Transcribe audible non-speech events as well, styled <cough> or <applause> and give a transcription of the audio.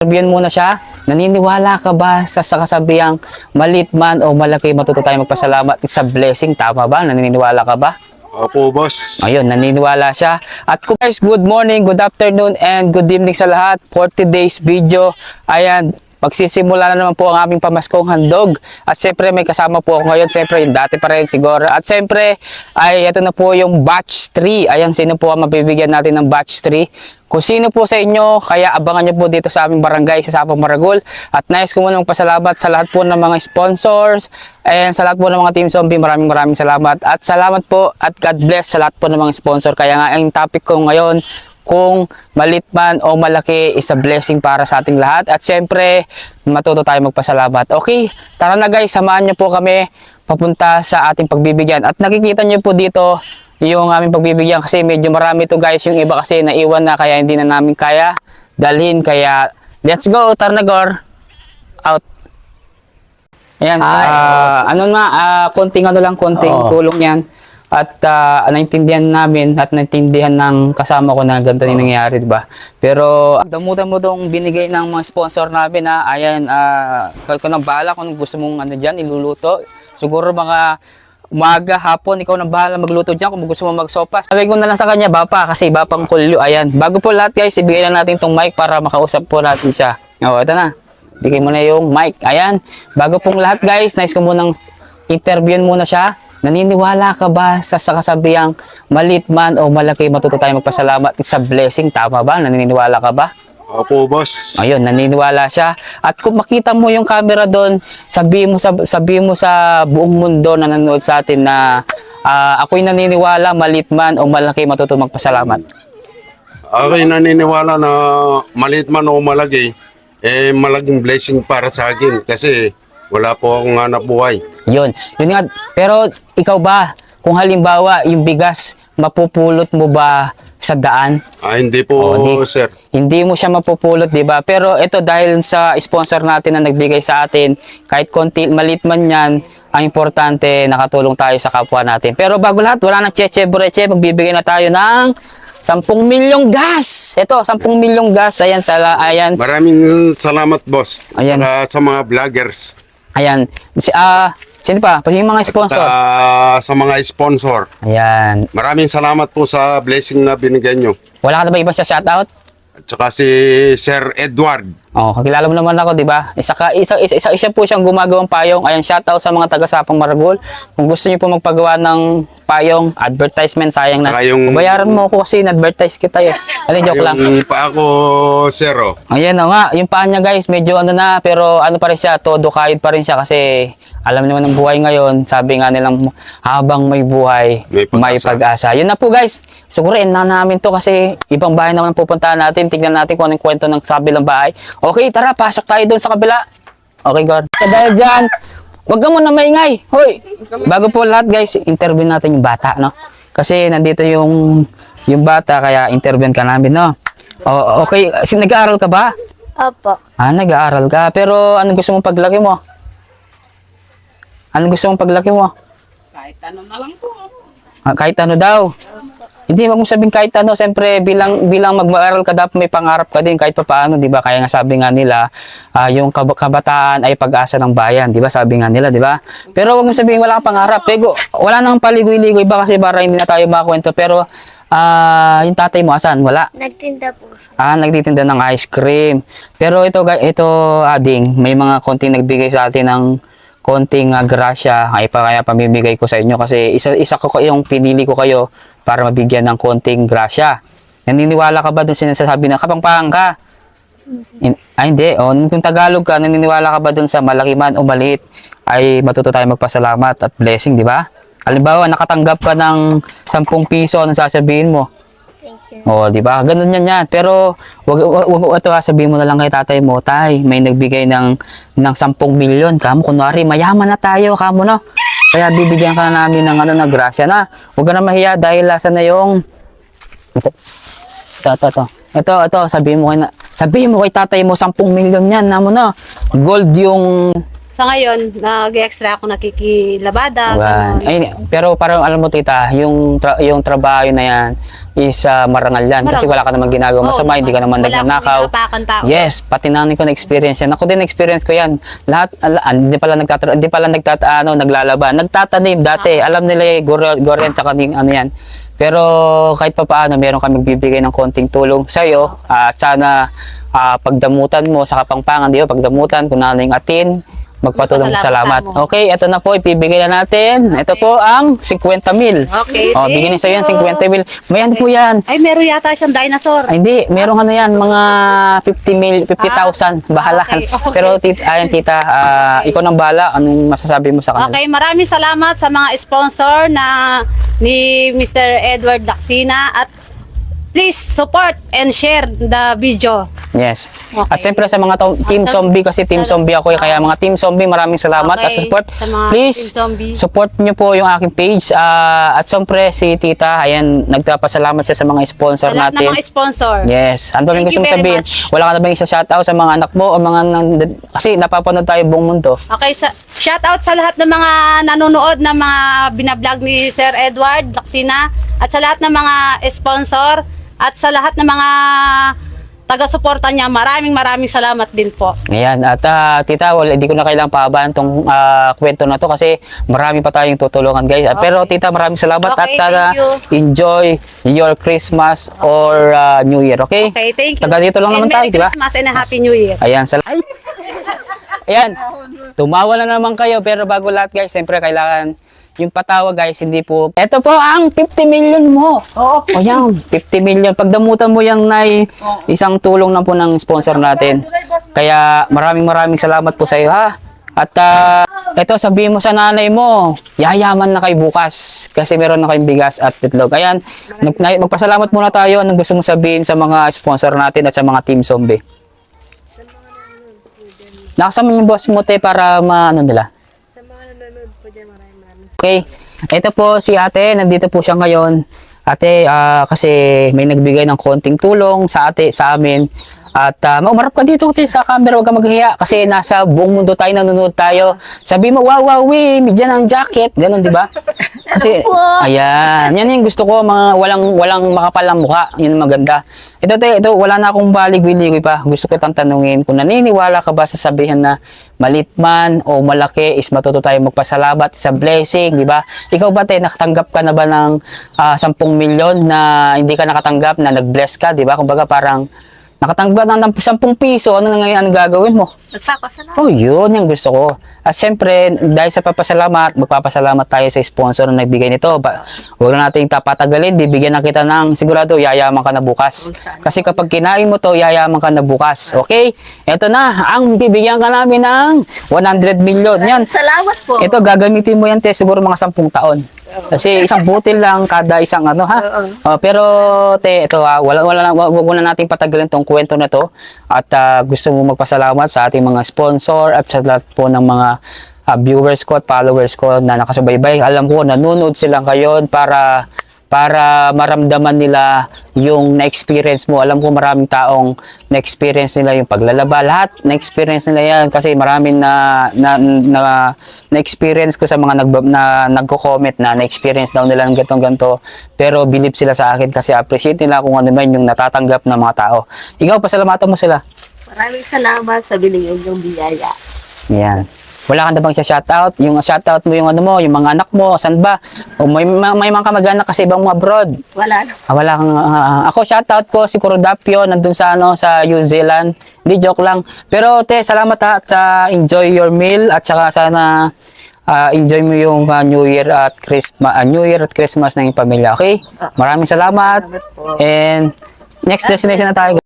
Sabihan muna siya, naniniwala ka ba sa, sa kasabihang malit man o malaki matuto tayo magpasalamat? It's a blessing, tama ba? Naniniwala ka ba? Opo, boss. Ayun, naniniwala siya. At guys, good morning, good afternoon, and good evening sa lahat. For today's video, ayan, magsisimula na naman po ang aming pamaskong handog. At siyempre, may kasama po ako ngayon. Siyempre, yung dati pa rin siguro. At siyempre, ay ito na po yung batch 3. Ayan, sino po ang mabibigyan natin ng batch 3? Kung sino po sa inyo, kaya abangan nyo po dito sa aming barangay sa Sapang Maragol. At nais ko muna magpasalamat sa lahat po ng mga sponsors and sa lahat po ng mga Team Zombie. Maraming maraming salamat. At salamat po at God bless sa lahat po ng mga sponsor. Kaya nga ang topic ko ngayon, kung malit man o malaki is a blessing para sa ating lahat. At syempre, matuto tayo magpasalamat. Okay, tara na guys, samahan nyo po kami papunta sa ating pagbibigyan. At nakikita nyo po dito yung aming pagbibigyan kasi medyo marami to guys. Yung iba kasi naiwan na kaya hindi na namin kaya dalhin. Kaya let's go, tara na Gor. Out. Ayan, ah, ano na, ah, konting ano lang, konting Oo. tulong yan. At ah, naintindihan namin at naintindihan ng kasama ko na ganito yung nangyayari, di ba? Pero damo-damo dong binigay ng mga sponsor namin na ayan, ah, uh, ko nang bahala kung gusto mong ano dyan, iluluto. Siguro mga umaga, hapon, ikaw nang bahala magluto dyan kung gusto mo magsopas. Sabi ko na lang sa kanya, Bapa, kasi Bapang kulyo, ayan. Bago po lahat guys, ibigay na natin tong mic para makausap po natin siya. O, ito na. Bigay mo na yung mic. Ayan. Bago pong lahat guys, nice ko munang interviewin muna siya. Naniniwala ka ba sa, sa kasabihang malit man o malaki matuto tayo magpasalamat? It's a blessing, tama ba? Naniniwala ka ba? Opo, boss. Ayun, naniniwala siya. At kung makita mo yung camera doon, sabihin mo sa sabihin mo sa buong mundo na nanonood sa atin na ah, ako'y naniniwala malit man o malaki matuto magpasalamat. Ako'y naniniwala na maliit man o malaki, eh malaking blessing para sa akin kasi wala po akong hanap buhay. Yun. Yun nga. Pero ikaw ba, kung halimbawa yung bigas, mapupulot mo ba sa daan? Ah, hindi po, Oo, di- sir. Hindi mo siya mapupulot, 'di ba? Pero ito dahil sa sponsor natin na nagbigay sa atin, kahit konti malit man 'yan, ang importante nakatulong tayo sa kapwa natin. Pero bago lahat, wala nang cheche bureche, magbibigay na tayo ng 10 milyong gas. Ito, 10 milyong gas. Ayan, sala, ayan. Maraming salamat, boss. Ayan. Saka sa mga vloggers. Ayan. Si ah, sino pa? Pati yung mga sponsor. Sa, sa mga sponsor. Ayan. Maraming salamat po sa blessing na binigyan nyo. Wala ka na ba iba sa shoutout? At saka si Sir Edward. Oh, kakilala mo naman ako, 'di ba? Isa ka isa isa, isa, isa po siyang gumagawang payong. Ayan, shoutout sa mga taga Sapang Maragol. Kung gusto niyo po magpagawa ng payong, advertisement sayang na. Yung- Bayaran mo ako kasi na-advertise kita eh. Ano joke lang. Yung pa ako, sir, oh. Ayan na nga, yung paa niya guys, medyo ano na, pero ano pa rin siya, todo kahit pa rin siya kasi alam naman ng buhay ngayon, sabi nga nilang habang may buhay, May may pag-asa. pag-asa. Yun na po guys, siguro na namin to kasi ibang bahay naman pupuntahan natin, tignan natin kung anong kwento ng kabilang bahay. Okay, tara, pasok tayo doon sa kabila. Okay, God. Dahil dyan, Huwag ka muna maingay. Hoy, bago po lahat guys, interview natin yung bata, no? Kasi nandito yung yung bata, kaya interview ka namin, no? O, okay, si nag-aaral ka ba? Opo. Ah, nag-aaral ka. Pero anong gusto mong paglaki mo? Anong gusto mong paglaki mo? Kahit ano na lang po. Ah, kahit ano daw. Hindi, wag mo sabihin kahit ano. Siyempre, bilang, bilang mag-aaral ka, dapat may pangarap ka din kahit pa paano, di ba? Kaya nga sabi nga nila, ah, yung kab- kabataan ay pag-asa ng bayan, di ba? Sabi nga nila, di ba? Pero wag mo sabihin wala kang pangarap. Pego, wala nang paligoy-ligoy ba kasi para hindi na tayo makakwento. Pero, ah, yung tatay mo, asan? Wala. Nagtinda po. Ah, nagtitinda ng ice cream. Pero ito, ito ading, may mga konting nagbigay sa atin ng konting uh, grasya. Ay pa kaya pamimigay ko sa inyo kasi isa isa ko yung pinili ko kayo para mabigyan ng konting grasya. Naniniwala ka ba dun sinasabi na kapangpangan ka? In, ay hindi. O, kung Tagalog ka, naniniwala ka ba dun sa malaki man o maliit ay matuto tayo magpasalamat at blessing, di ba? Halimbawa, nakatanggap ka ng 10 piso, anong sasabihin mo? Thank you. Oo, di ba? Ganun yan yan. Pero wag wag, wag ito ha, sabihin mo na lang kay tatay mo, tay, may nagbigay ng ng 10 milyon. Kamo kunwari, mayaman na tayo, kamo no. Kaya bibigyan ka na namin ng ano na grasya na. Huwag ka na mahiya dahil lasa na yung ito. Ito, ito, ito. Ito, ito, sabihin mo kay na, sabihin mo kay tatay mo 10 milyon yan, namo no. Gold yung Sa ngayon, nag-extra ako nakikilabada. Ay, pero parang alam mo tita, yung tra- yung trabaho na yan, is ah, marangal yan. Kasi wala ka naman ginagawa masama, hindi ka naman Wala akong nagnanakaw. Yes, pati nanay ko na-experience yan. Ako din na-experience ko yan. Lahat, ala, ah, hindi pala nagtatra, hindi pala nagtat, ano, naglalaban. Nagtatanim dati. Ah. Alam nila yung gore- goren tsaka yung ano yan. Pero kahit pa paano, meron kami bibigay ng konting tulong sa iyo. At sana ah, pagdamutan mo sa kapangpangan, di ba? Pagdamutan, kung ano yung atin, magpatulong salamat. mo. Okay, ito na po, ibibigay na natin. Ito po ang 50 mil. Okay, Oh, thank bigyan sa yan, you. 50 mil. May ano po yan. Ay, meron yata siyang dinosaur. Ay, hindi, merong ano yan, mga 50 mil, 50,000, bahala. okay, okay. Pero tita, ayan tita, ah, ikaw nang bahala, anong masasabi mo sa kanila? Okay, maraming salamat sa mga sponsor na ni Mr. Edward Daxina at please support and share the video. Yes. Okay. At siyempre sa mga Team Zombie, kasi Team Zombie ako, eh, kaya mga Team Zombie, maraming salamat Okay, at sa support. sa Please, support nyo po yung aking page. ah, at siyempre, si tita, ayan, nagpapasalamat siya sa mga sponsor Sa lahat ng natin. mga sponsor. Yes. Ano ba yung Thank gusto mo you very sabihin? much. Wala ka na ba yung shoutout sa mga anak mo o mga nan- kasi napapanood tayo buong mundo. Okay, sa, shout out sa lahat ng mga nanonood ng mga binablog ni Sir Edward Daxina at sa lahat ng mga sponsor at sa lahat ng mga taga-suporta niya. Maraming maraming salamat din po. Ayan, at ah, tita, wala, hindi ko na kailangang pahabaan tong ah, kwento na to kasi marami pa tayong tutulungan guys. Ah, Pero tita, maraming salamat at Okay, sana thank you. enjoy your Christmas or ah, New Year, okay? Okay, thank you. Taga dito lang And naman tayo, Merry di ba? Christmas and a Happy New Year. Ayan, sal- Ayan, tumawa na naman kayo pero bago lahat guys, siyempre kailangan yung patawa guys, hindi po. Ito po ang 50 million mo. Oo. O yan, 50 million. Pagdamutan mo yung nai, isang tulong na po ng sponsor natin. Kaya maraming maraming salamat po sa iyo ha. At ah, ito sabihin mo sa nanay mo, yayaman na kayo bukas kasi meron na kayong bigas at itlog. Ayan, mag, magpasalamat muna tayo. Anong gusto mo sabihin sa mga sponsor natin at sa mga team zombie? Nakasama yung boss mo te para maano nila. Sa mga nanonood po dyan, maraming maraming Okay. Ito po si ate, nandito po siya ngayon. Ate, ah, kasi may nagbigay ng konting tulong sa ate, sa amin. At uh, umarap ka dito ate, sa camera, huwag ka maghiya. Kasi nasa buong mundo tayo, nanonood tayo. Sabi mo, wow, wow, we, dyan ang jacket. Ganun, di ba? <laughs> Kasi, ayan, yan yung gusto ko, mga walang, walang makapalang mukha. Yun maganda. Ito, te, ito, wala na akong balig-wiligoy pa. Gusto ko itang tanungin kung naniniwala ka ba sa sabihan na malit man o malaki is matuto tayo magpasalamat sa blessing, di ba? Ikaw ba, te, nakatanggap ka na ba ng ah, 10 milyon na hindi ka nakatanggap na nag-bless ka, di ba? Kumbaga parang nakatanggap ka ng 10 piso, ano na ngayon ang gagawin mo? Nagpapasalamat. Oh, yun yung gusto ko. At syempre, dahil sa papasalamat, magpapasalamat tayo sa sponsor na nagbigay nito. Ba, huwag na natin tapatagalin, bibigyan na kita ng sigurado yayaman ka na bukas. Kasi kapag kinain mo to, yayaman ka na bukas. Okay? Ito na, ang bibigyan ka namin ng 100 million. Yan. Salamat po. Ito, gagamitin mo yan, te, siguro mga 10 taon. Kasi isang butil lang kada isang ano ha. Oh, pero te, ito ha, wala wala na wag muna nating patagalin tong kwento na to. At ah, gusto mo magpasalamat sa ating mga sponsor at sa lahat po ng mga ah, viewers ko at followers ko na nakasubaybay. Alam ko nanonood sila ngayon para para maramdaman nila yung na-experience mo. Alam ko maraming taong na-experience nila yung paglalaba. Lahat na-experience nila yan kasi maraming na, na, na, na-experience ko sa mga nag, na, nagko-comment na na-experience daw nila ng ganito ganito Pero believe sila sa akin kasi appreciate nila kung ano man yung natatanggap ng mga tao. Ikaw, pasalamatan mo sila. Maraming salamat sa binigay yung biyaya. Yan. Wala ka na bang shoutout? Yung shoutout mo yung ano mo, yung mga anak mo, saan ba? O may, may, mga kamag-anak kasi ibang mga abroad. Wala. Ah, wala kang, ah, ako shoutout ko si Kurodapio nandun sa ano sa New Zealand. Hindi joke lang. Pero te, salamat ha at ah, enjoy your meal at saka sana ah, enjoy mo yung ah, New Year at Christmas New Year at Christmas ng pamilya, okay? Maraming salamat. Salamat po. And next destination na tayo.